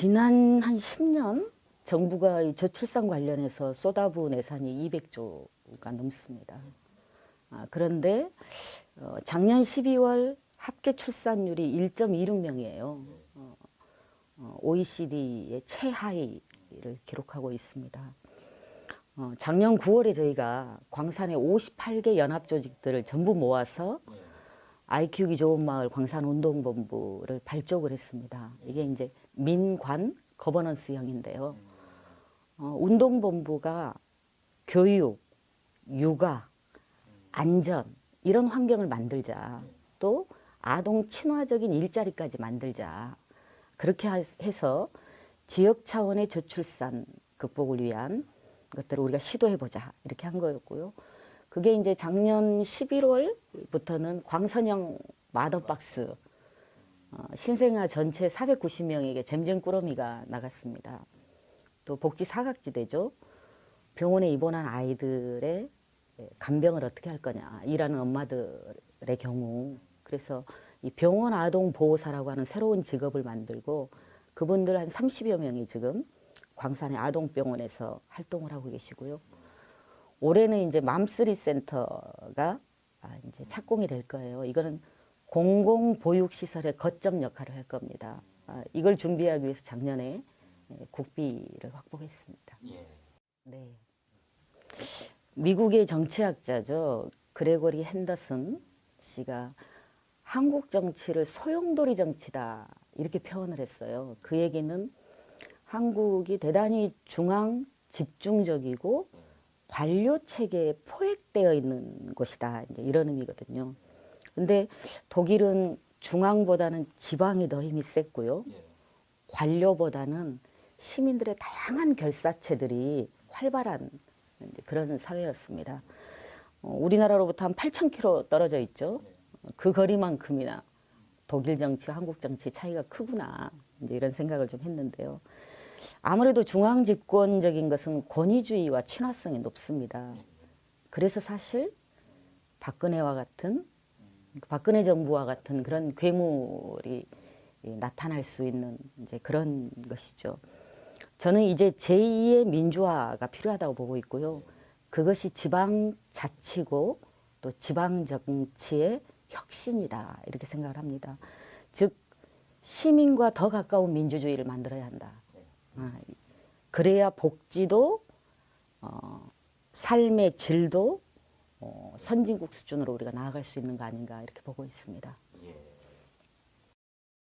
지난 한 10년 정부가 이 저출산 관련해서 쏟아부은 예산이 200조가 넘습니다. 아, 그런데 어, 작년 12월 합계 출산율이 1.26명이에요. 어, 어, OECD의 최하위를 기록하고 있습니다. 어, 작년 9월에 저희가 광산의 58개 연합 조직들을 전부 모아서 아이 키우기 좋은 마을 광산운동본부를 발족을 했습니다. 이게 이제 민관 거버넌스형인데요. 어, 운동본부가 교육, 육아, 안전 이런 환경을 만들자. 또 아동 친화적인 일자리까지 만들자. 그렇게 하- 해서 지역 차원의 저출산 극복을 위한 것들을 우리가 시도해 보자. 이렇게 한 거였고요. 그게 이제 작년 11월부터는 광선형 마더박스 어, 신생아 전체 490명에게 잼잼 꾸러미가 나갔습니다. 또 복지 사각지대죠. 병원에 입원한 아이들의 간병을 어떻게 할 거냐 일하는 엄마들의 경우 그래서 이 병원 아동 보호사라고 하는 새로운 직업을 만들고 그분들 한 30여 명이 지금 광산의 아동병원에서 활동을 하고 계시고요. 올해는 이제 맘쓰리 센터가 아, 이제 착공이 될 거예요. 이거는 공공 보육 시설의 거점 역할을 할 겁니다. 아, 이걸 준비하기 위해서 작년에 예, 국비를 확보했습니다. 네. 미국의 정치학자죠. 그레고리 핸더슨 씨가 한국 정치를 소용돌이 정치다 이렇게 표현을 했어요. 그 얘기는 한국이 대단히 중앙 집중적이고 관료 체계에 포획되어 있는 곳이다. 이런 의미거든요. 근데 독일은 중앙보다는 지방이 더 힘이 셌고요. 관료보다는 시민들의 다양한 결사체들이 활발한 그런 사회였습니다. 어, 우리나라로부터 한 8,000km 떨어져 있죠. 그 거리만큼이나 독일 정치, 한국 정치 차이가 크구나. 이제 이런 생각을 좀 했는데요. 아무래도 중앙 집권적인 것은 권위주의와 친화성이 높습니다. 그래서 사실 박근혜와 같은 박근혜 정부와 같은 그런 괴물이 나타날 수 있는 이제 그런 것이죠. 저는 이제 제2의 민주화가 필요하다고 보고 있고요. 그것이 지방 자치고 또 지방 정치의 혁신이다 이렇게 생각을 합니다. 즉 시민과 더 가까운 민주주의를 만들어야 한다. 아, 그래야 복지도 어, 삶의 질도 어, 선진국 수준으로 우리가 나아갈 수 있는 거 아닌가 이렇게 보고 있습니다.